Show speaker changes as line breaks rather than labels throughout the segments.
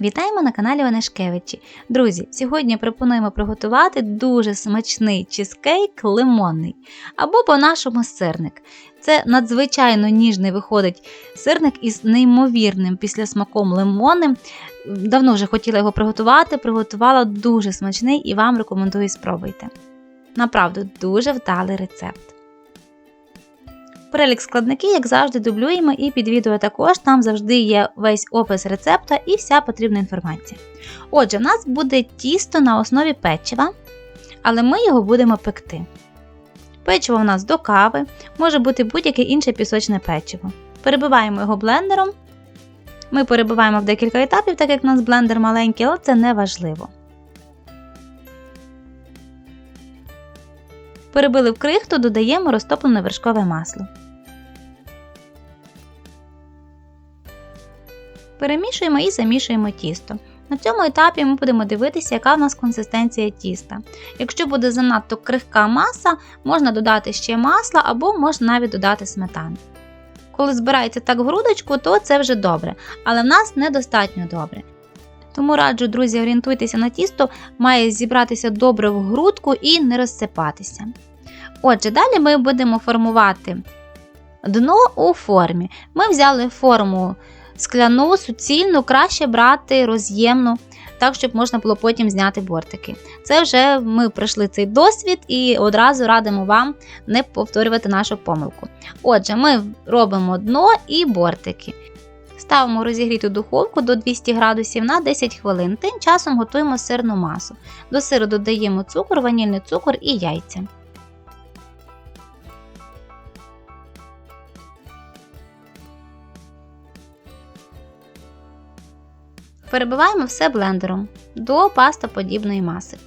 Вітаємо на каналі Онешкевичі. Друзі, сьогодні пропонуємо приготувати дуже смачний чизкейк лимонний або по-нашому сирник. Це надзвичайно ніжний виходить сирник із неймовірним післясмаком лимонним. Давно вже хотіла його приготувати, приготувала дуже смачний і вам рекомендую спробуйте. Направду, дуже вдалий рецепт. Перелік складників, як завжди, дублюємо, і під відео також там завжди є весь опис рецепта і вся потрібна інформація. Отже, в нас буде тісто на основі печива, але ми його будемо пекти. Печиво в нас до кави, може бути будь-яке інше пісочне печиво. Перебиваємо його блендером. Ми перебиваємо в декілька етапів, так як у нас блендер маленький, але це не важливо. Перебили в крихту, додаємо розтоплене вершкове масло. Перемішуємо і замішуємо тісто. На цьому етапі ми будемо дивитися, яка в нас консистенція тіста. Якщо буде занадто крихка маса, можна додати ще масла або можна навіть додати сметану. Коли збирається так в грудочку, то це вже добре, але в нас недостатньо добре. Тому раджу, друзі, орієнтуйтеся на тісто, має зібратися добре в грудку і не розсипатися. Отже, далі ми будемо формувати дно у формі. Ми взяли форму скляну, суцільну, краще брати роз'ємну, так, щоб можна було потім зняти бортики. Це вже ми пройшли цей досвід і одразу радимо вам не повторювати нашу помилку. Отже, ми робимо дно і бортики. Ставимо розігріту духовку до 200 градусів на 10 хвилин. Тим часом готуємо сирну масу. До сиру додаємо цукор, ванільний цукор і яйця. Перебиваємо все блендером до пастоподібної маси.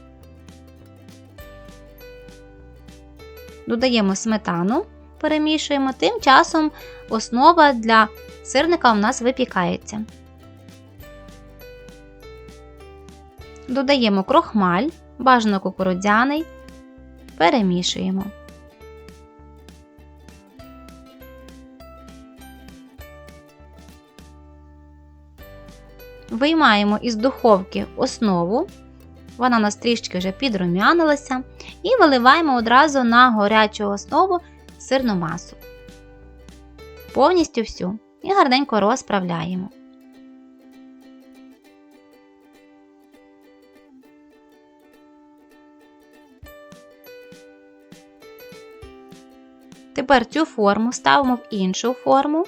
Додаємо сметану, перемішуємо, тим часом основа для сирника у нас випікається. Додаємо крохмаль, бажано кукурудзяний, перемішуємо. Виймаємо із духовки основу, вона у нас трішки вже підрум'янилася, і виливаємо одразу на горячу основу сирну масу. Повністю всю і гарненько розправляємо. Тепер цю форму ставимо в іншу форму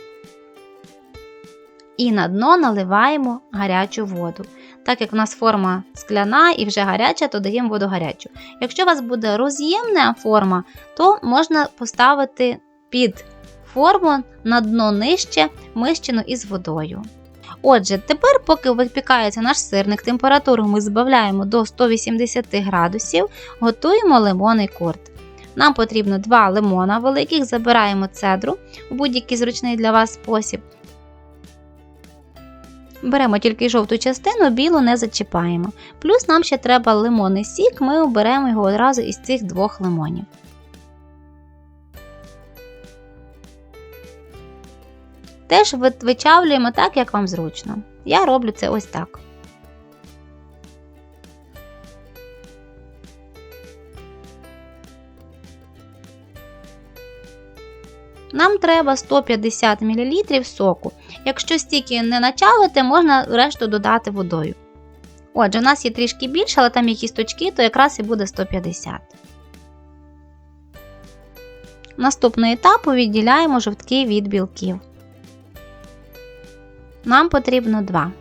і на дно наливаємо гарячу воду. Так як у нас форма скляна і вже гаряча, то даємо воду гарячу. Якщо у вас буде роз'ємна форма, то можна поставити під форму на дно нижче мищину із водою. Отже, тепер, поки випікається наш сирник, температуру ми збавляємо до 180 градусів, готуємо лимонний курт. Нам потрібно 2 лимона великих, забираємо цедру у будь-який зручний для вас спосіб. Беремо тільки жовту частину, білу не зачіпаємо. Плюс нам ще треба лимонний сік, ми оберемо його одразу із цих двох лимонів. Теж вичавлюємо так, як вам зручно. Я роблю це ось так. Нам треба 150 мл соку. Якщо стільки не начавити, можна решту додати водою. Отже, у нас є трішки більше, але там є кісточки, то якраз і буде 150. Наступний етап відділяємо жовтки від білків. Нам потрібно 2.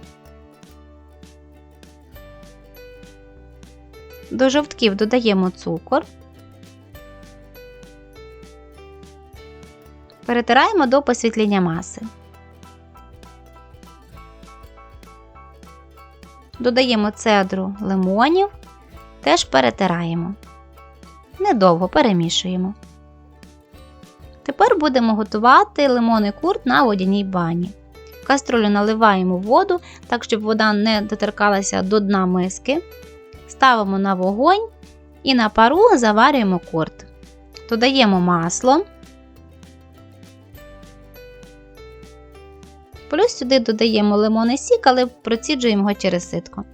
До жовтків додаємо цукор. Перетираємо до посвітління маси. Додаємо цедру лимонів, теж перетираємо. Недовго перемішуємо. Тепер будемо готувати лимонний курт на водяній бані. В каструлю наливаємо воду, так щоб вода не доторкалася до дна миски. Ставимо на вогонь і на пару заварюємо курт. Додаємо масло. Плюс сюди додаємо лимонний сік, але проціджуємо його через ситко,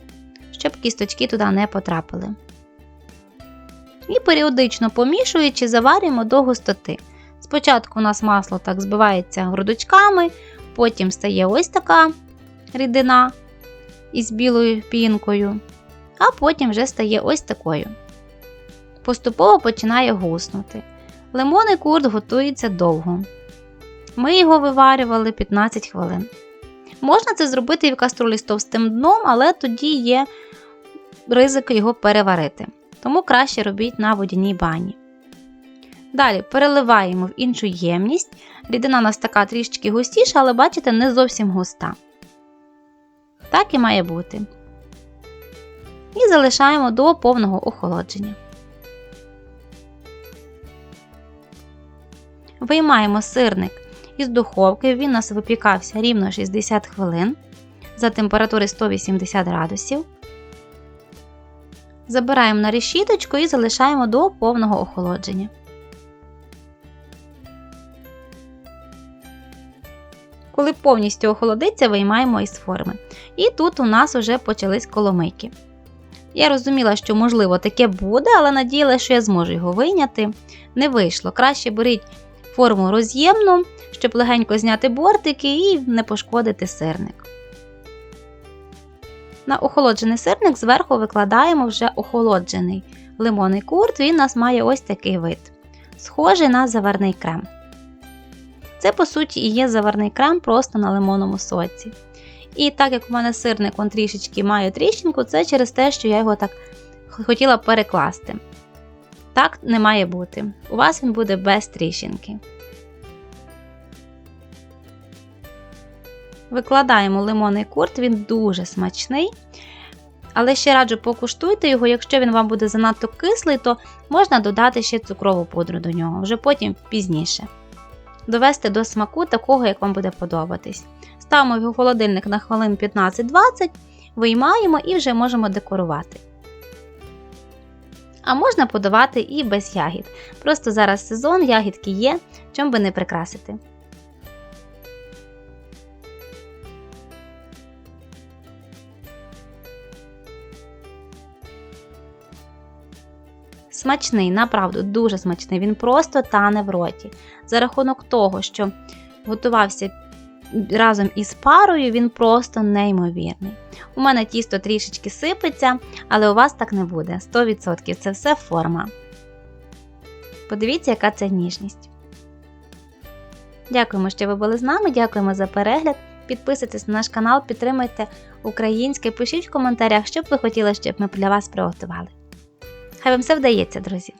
щоб кісточки туди не потрапили. І періодично помішуючи, заварюємо до густоти. Спочатку у нас масло так збивається грудочками, потім стає ось така рідина із білою пінкою, а потім вже стає ось такою. Поступово починає гуснути. Лимонний курт готується довго. Ми його виварювали 15 хвилин. Можна це зробити і в каструлі з товстим дном, але тоді є ризик його переварити. Тому краще робіть на водяній бані. Далі переливаємо в іншу ємність. Рідина у нас така трішки густіша, але бачите, не зовсім густа. Так і має бути. І залишаємо до повного охолодження. Виймаємо сирник із духовки, він у нас випікався рівно 60 хвилин за температури 180 градусів. Забираємо на решіточку і залишаємо до повного охолодження. Коли повністю охолодиться, виймаємо із форми. І тут у нас вже почались коломийки. Я розуміла, що, можливо, таке буде, але надіялася, що я зможу його вийняти. Не вийшло. Краще беріть форму роз'ємну, щоб легенько зняти бортики і не пошкодити сирник. На охолоджений сирник зверху викладаємо вже охолоджений лимонний курт, він у нас має ось такий вид, схожий на заварний крем. Це, по суті, і є заварний крем просто на лимонному соці. І так як у мене сирник он трішечки має тріщинку, це через те, що я його так хотіла перекласти. Так не має бути. У вас він буде без тріщинки. Викладаємо лимонний курт, він дуже смачний. Але ще раджу покуштуйте його, якщо він вам буде занадто кислий, то можна додати ще цукрову пудру до нього, вже потім пізніше. Довести до смаку такого, як вам буде подобатись. Ставимо його в холодильник на хвилин 15-20, виймаємо і вже можемо декорувати. А можна подавати і без ягід. Просто зараз сезон, ягідки є, чим би не прикрасити. Смачний, направду, дуже смачний. Він просто тане в роті. За рахунок того, що готувався разом із парою, він просто неймовірний. У мене тісто трішечки сипеться, але у вас так не буде. 100% це все форма. Подивіться, яка це ніжність. Дякуємо, що ви були з нами. Дякуємо за перегляд. Підписуйтесь на наш канал, підтримуйте українське, пишіть в коментарях, що б ви хотіли, щоб ми для вас приготували. Хай вам все вдається, друзі!